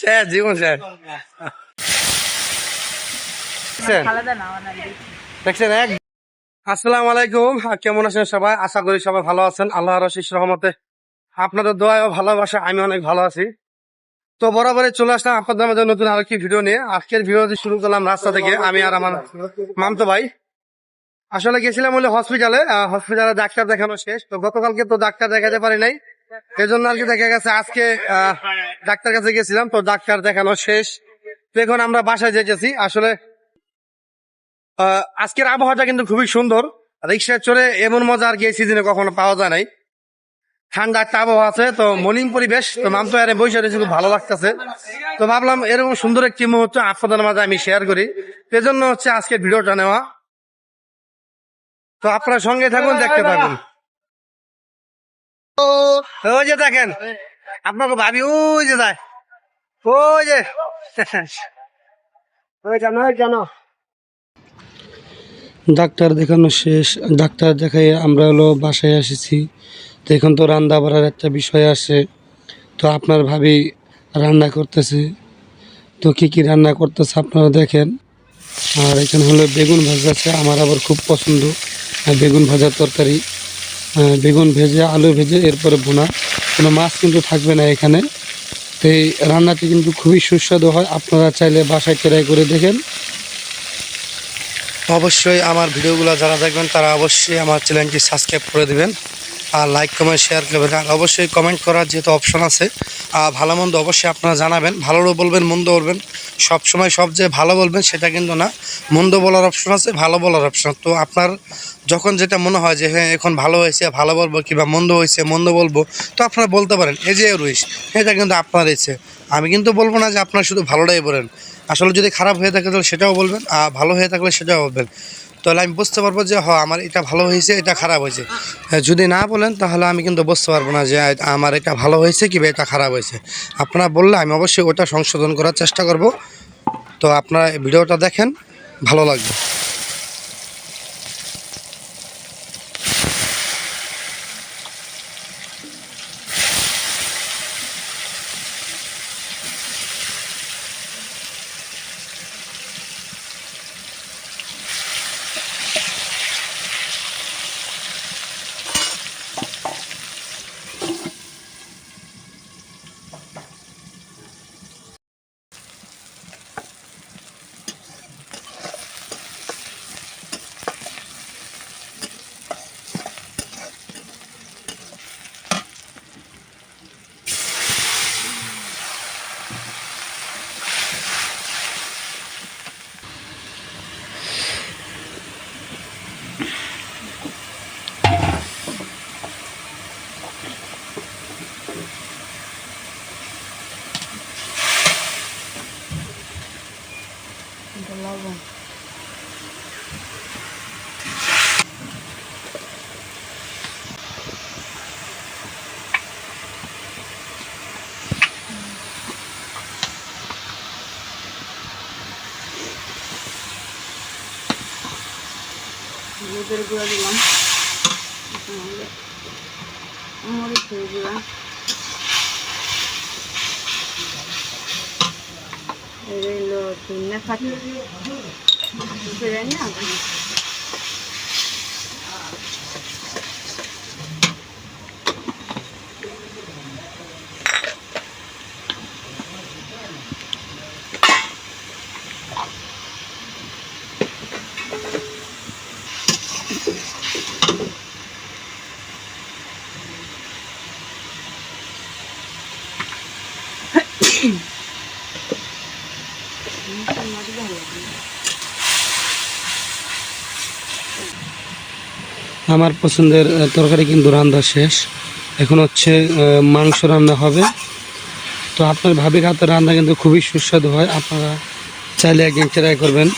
শেষ জীবন শেষ দেখছেন? এক আসসালামু আলাইকুম। কেমন আছেন সবাই? আশা করি সবাই ভালো আছেন। আল্লাহ রশিস রহমতে আপনাদের দোয়া ও ভালোবাসা আমি অনেক ভালো আছি। তো বরাবরই চলে আসলাম আপনাদের মধ্যে নতুন আর কি ভিডিও নিয়ে। আজকের ভিডিওটি শুরু করলাম রাস্তা থেকে। আমি আর আমার মামতো ভাই। আসলে গেছিলাম বলে হসপিটালে হসপিটালে ডাক্তার দেখানো শেষ। তো গতকালকে তো ডাক্তার দেখাতে পারি নাই। এই জন্য আর কি দেখা গেছে, আজকে ডাক্তার কাছে গেছিলাম, তো ডাক্তার দেখানো শেষ। তো এখন আমরা বাসায় যেতেছি আসলে আজকের আবহাওয়াটা কিন্তু খুবই সুন্দর। রিক্সায় চড়ে এমন মজা আর কি এই সিজনে কখনো পাওয়া যায় নাই। ঠান্ডা একটা আবহাওয়া আছে, তো মলিন পরিবেশ। তো মাম তো আরে বৈশাখ রয়েছে, খুব ভালো লাগতেছে। তো ভাবলাম এরকম সুন্দর একটি মুহূর্ত আপনাদের মাঝে আমি শেয়ার করি। সেজন্য হচ্ছে আজকের ভিডিওটা নেওয়া। তো আপনার সঙ্গে থাকুন, দেখতে থাকুন। দেখেন আপনাকে ভাবি ওই যে যায় ওই যে। ডাক্তার দেখানো শেষ, ডাক্তার দেখাই আমরা হলো বাসায় এসেছি। তো এখন তো রান্না বাড়ার একটা বিষয় আসে তো আপনার ভাবি রান্না করতেছে। তো কি কি রান্না করতেছে আপনারা দেখেন। আর এখানে হলো বেগুন ভাজা আছে, আমার আবার খুব পছন্দ। আর বেগুন ভাজার তরকারি। বেগুন ভেজে, আলু ভেজে, এরপরে বোনা কোনো মাছ কিন্তু থাকবে না এখানে। তো এই রান্নাটি কিন্তু খুবই সুস্বাদু হয়। আপনারা চাইলে বাসায় ট্রাই করে দেখেন। অবশ্যই আমার ভিডিওগুলো যারা দেখবেন, তারা অবশ্যই আমার চ্যানেলটি সাবস্ক্রাইব করে দেবেন। আর লাইক কমেন্ট শেয়ার করবেন। আর অবশ্যই কমেন্ট করার যেহেতু অপশন আছে আর ভালো মন্দ অবশ্যই আপনারা জানাবেন। ভালোরও বলবেন, মন্দ বলবেন। সব সময় সব যে ভালো বলবেন সেটা কিন্তু না। মন্দ বলার অপশন আছে ভালো বলার অপশন তো আপনার যখন যেটা মনে হয় যে হ্যাঁ এখন ভালো হয়েছে ভালো বলব কিংবা মন্দ হয়েছে মন্দ বলব তো আপনারা বলতে পারেন এই যে রুইস এটা কিন্তু আপনার ইচ্ছে। আমি কিন্তু বলব না যে আপনারা শুধু ভালোটাই বলেন। আসলে যদি খারাপ হয়ে থাকে তাহলে সেটাও বলবেন আর ভালো হয়ে থাকলে সেটাও বলবেন। তাহলে আমি বুঝতে পারব যে হ আমার এটা ভালো হয়েছে এটা খারাপ হয়েছে। হ্যাঁ, যদি না বলেন তাহলে আমি কিন্তু বুঝতে পারব না যে আমার এটা ভালো হয়েছে কিংবা এটা খারাপ হয়েছে। আপনারা বললে আমি অবশ্যই ওটা সংশোধন করার চেষ্টা করব। তো আপনারা ভিডিওটা দেখেন ভালো লাগবে লবণ হলুদের গুঁড়া দিলাম। মরিচের গুঁড়া। এগুলো চিন্না থাকে না আমার পছন্দের তরকারি কিন্তু রান্না শেষ। এখন হচ্ছে মাংস রান্না হবে। তো আপনার ভাবির হাতে রান্না কিন্তু খুবই সুস্বাদু হয়। আপনারা চাইলে একদিন ট্রাই করবেন।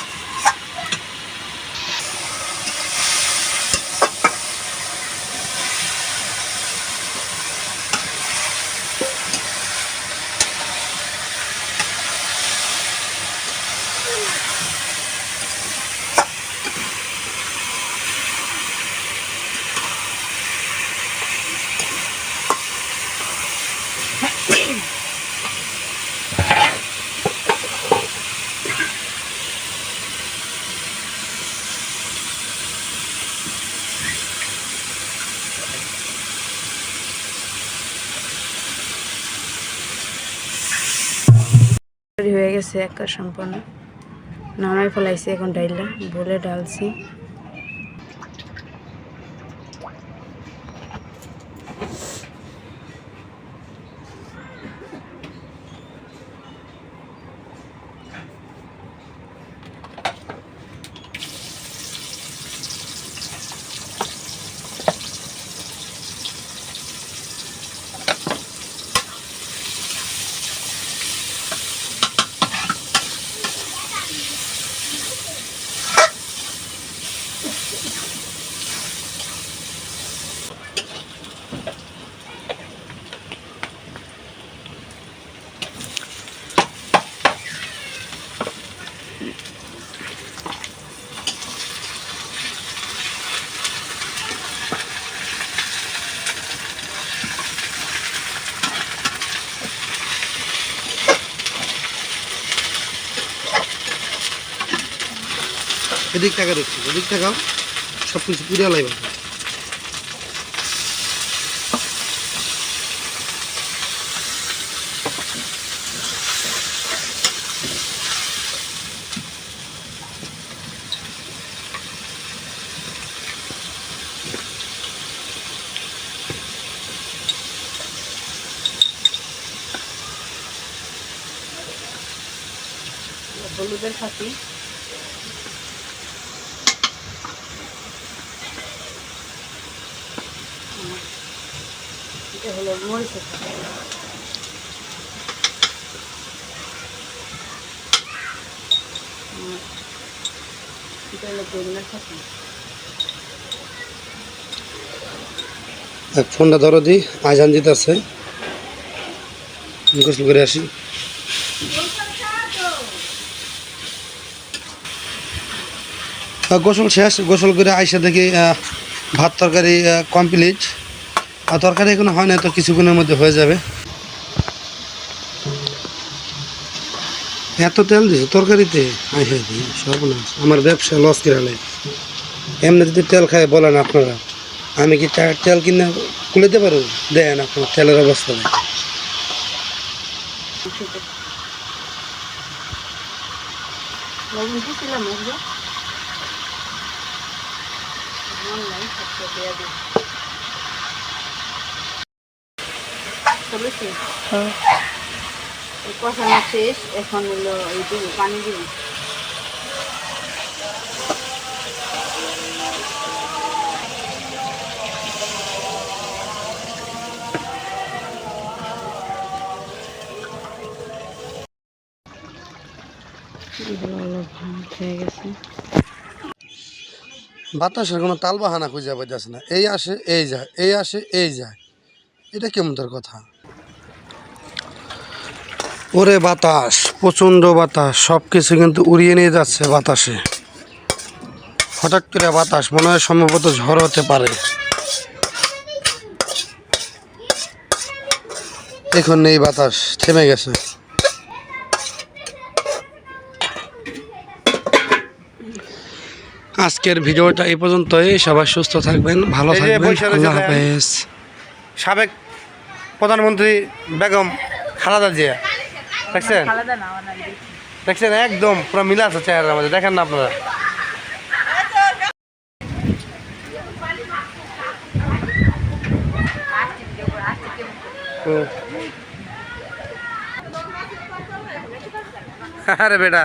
হয়ে গেছে একটা সম্পূর্ণ। নামাই ফেলাইছি এখন ডাইলা বলে ডালছি এদিক টাকা দেখছি এদিক টাকাও সব কিছু পুড়িয়া লাগবে হলুদের ফাঁকি এটা হলো মরিচের এটা ফোনটা ধরো দি, আজান দিতেছে। গোসল করে আসি। গোসল শেষ, গোসল করে আইসা দেখি ভাত তরকারি কমপ্লিট আর তরকারি এখনও হয় না তো কিছুক্ষণের মধ্যে হয়ে যাবে। এত তেল দিছে তরকারিতে? সর্বনাশ। আমার ব্যবসা লস করে লাই এমনি যদি তেল খায় বলেন আপনারা, আমি কি তেল কিনে কুলাতে পারব? দেন আপনার তেলের অবস্থা চলেছে? এই কষানো শেষ এখন হলো এই দিব পানি দিব। এগুলো হলো ভাত হয়ে গেছে বাতাসের কোনো তাল বাহানা খুঁজে পাইতেছে না। এই আসে এই যায় এই আসে এই যায়। এটা কেমন তার কথা? ওরে বাতাস প্রচণ্ড বাতাস সব কিছু কিন্তু উড়িয়ে নিয়ে যাচ্ছে বাতাসে। হঠাৎ করে বাতাস মনে হয় সম্ভবত ঝড় হতে পারে। এখন নেই বাতাস থেমে গেছে। আজকের ভিডিওটা এই পর্যন্তই। সবাই সুস্থ থাকবেন ভালো থাকবেন। আল্লাহ হাফেজ। সাবেক প্রধানমন্ত্রী বেগম খালেদা জিয়া। দেখছেন? দেখছেন? একদম পুরো মিলে আছে চেহারার মধ্যে। দেখেন না আপনারা। আরে বেটা।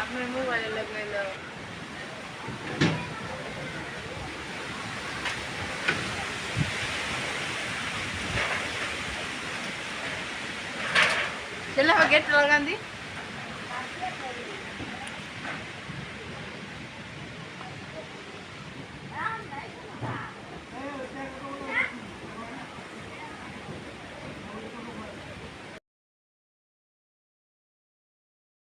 আপনার মোবাইলে লাগাইলো চলে গেট লাগান দি